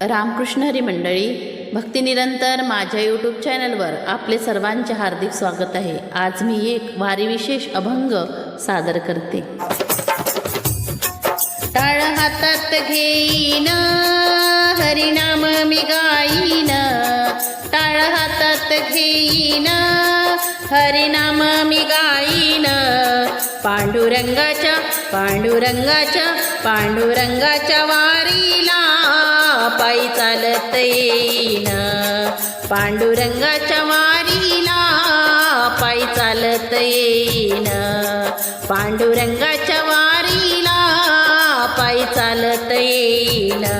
रामकृष्ण हरी मंडळी भक्तिनिरंतर माझ्या यूट्यूब चॅनलवर आपले सर्वांचे हार्दिक स्वागत आहे. आज मी एक वारी विशेष अभंग सादर करते. टाळ हातात घेईन हरिनाम मी गाईन. टाळ हातात घेईन हरिनाम मी गाईन. पांडुरंगाच्या पांडुरंगाच्या पांडुरंगाच्या वारीला पायी चालत येईना. पांडुरंगाच्या वारीला पायी चालत येईना. पांडुरंगाच्या वारीला पायी चालत येईना.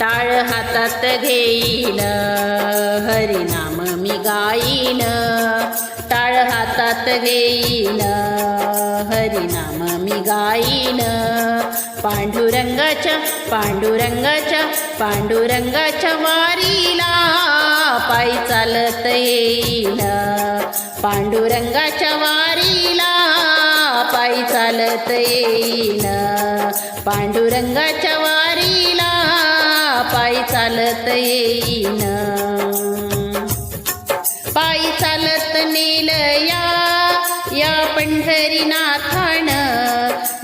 टाळ हातात घेईन. हरिनाम मी गाईन. टाळ हातात घेईन. हरिनाम मी गाईन. पांडुरंगाच्या पांडुरंगाच्या पांडुरंगाच्या वारीला पायी चालत येईन पांडुरंगाच्या वारीला पायी चालत येईन पांडुरंगाच्या वारीला पायी चालत येईन पायी चालत नेलया या पंढरीनाथान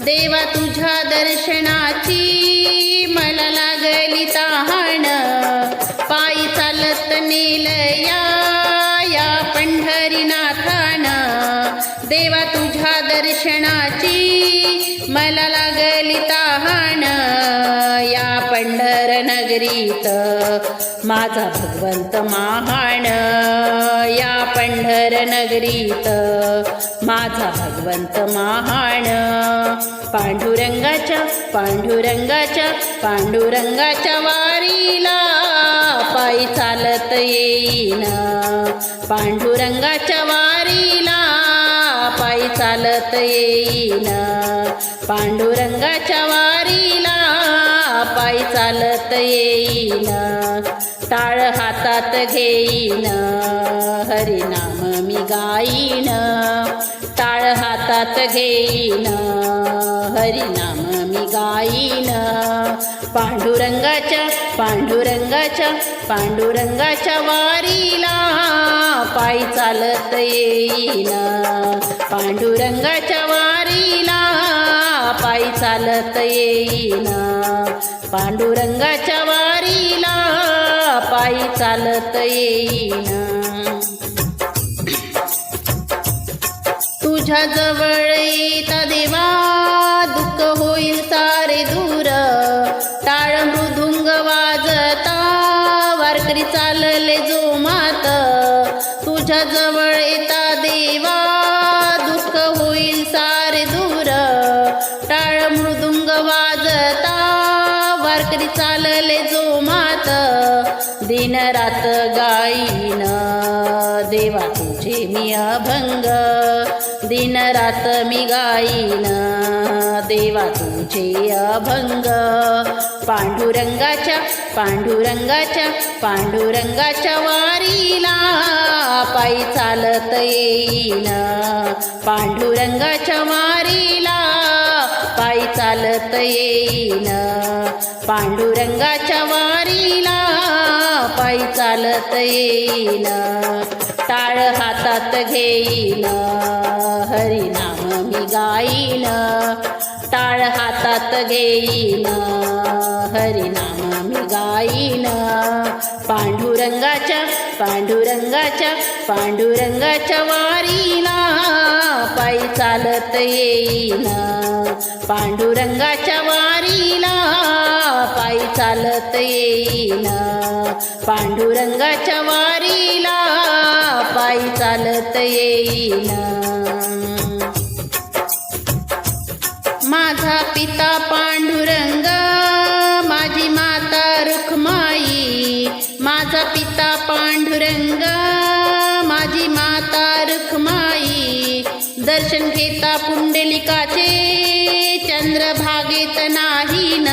देवा तुझ्या दर्शनाची मला लागली तहाण पायी चालत नेलया या पंढरीनाथान. देवा तुझ्या दर्शनाची मला लागली तहाण नगरीत माझा भगवंत महान. या पंढर नगरीत माझा भगवंत महान. पांडुरंगाच्या पांडुरंगाच्या पांडुरंगाच्या वारीला पायी चालत येईन. पांडुरंगाच्या वारीला पायी चालत येईन. पांडुरंगाच्या वारीला पायी चालत येईना. टाळ हातात घेईन. हरिनाम मी गाईन. टाळ हातात घेईन. हरिनाम मी गाईन. पांडुरंगाच्या पांडुरंगाच्या पांडुरंगाच्या वारीला पायी चालत येईन. पांडुरंगाच्या वारीला पायी चालत येईना. पांडुरंगाच्या वारीला पायी चालत येईना. तुझ्या जवळ येता देवा दुःख होईल सारे दूर. टाळ मृदुंग वाजता वारकरी चालले जो मात तुझ्या जवळ येता देवा दुःख होईल सारे दूर. चालले जो मात दिन रात गाईन. देवा तुझे मी अभंग. दिन रात मी गाईन. देवा तुझे अभंग. पांडुरंगाच्या पांडुरंगाच्या पांडुरंगाच्या वारीला पायी चालत येईन. पांडुरंगाच्या वारीला पायी चालत येईन. पांडुरंगाच्या वारीला पायी चालत येईन. टाळ हातात घेईन. हरिनाम मी गाईन. टाळ हातात घेईन. हरिनाम मी गाईन. पांडुरंगाच्या पांडुरंगाच्या पांडुरंगाच्या वारीला पायी चालत येईन. पांडुरंगाच्या वारीला पायी चालत येईन. पांडुरंगाच्या वारीला पायी चालत येईन. माझा पिता पा दर्शन घेता पुंडलिकाचे चंद्रभागेत नाही न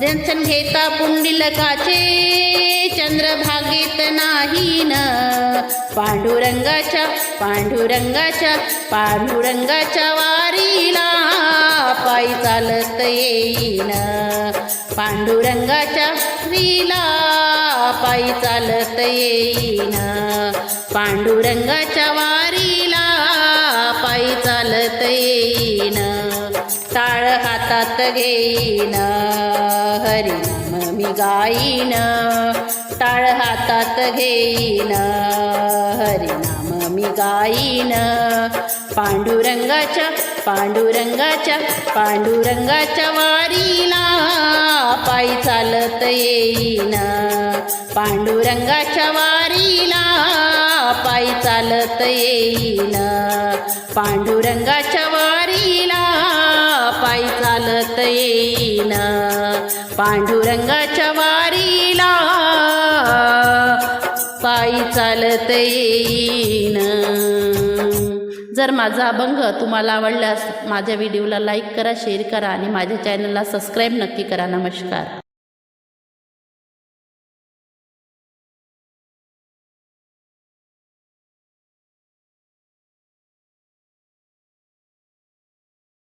दर्शन घेता पुंडलिकाचे चंद्रभागेत नाही न पांडुरंगाच्या पांडुरंगाच्या पांडुरंगाच्या वारीला पायी चालत येईन. पांडुरंगाच्या स्त्रीला पायी चालत येईन. पांडुरंगाच्या वारीला हातात घेईन. हरिनाम मी गाईन. टाळ हातात घेईन. हरिनाम मी गाईन. पांडुरंगाच्या पांडुरंगाच्या पांडुरंगाच्या वारीला पायी चालत येईन. पांडुरंगाच्या वारीला पायी चालत येईन. पांडुरंगाच्या वारीला पायी चालत येईना. पांडुरंगाच्या वारीला पायी चालत येईना. जर माझा अभंग तुम्हाला आवडल्यास माझ्या व्हिडिओला लाईक करा शेअर करा आणि माझ्या चॅनलला सबस्क्राईब नक्की करा. नमस्कार.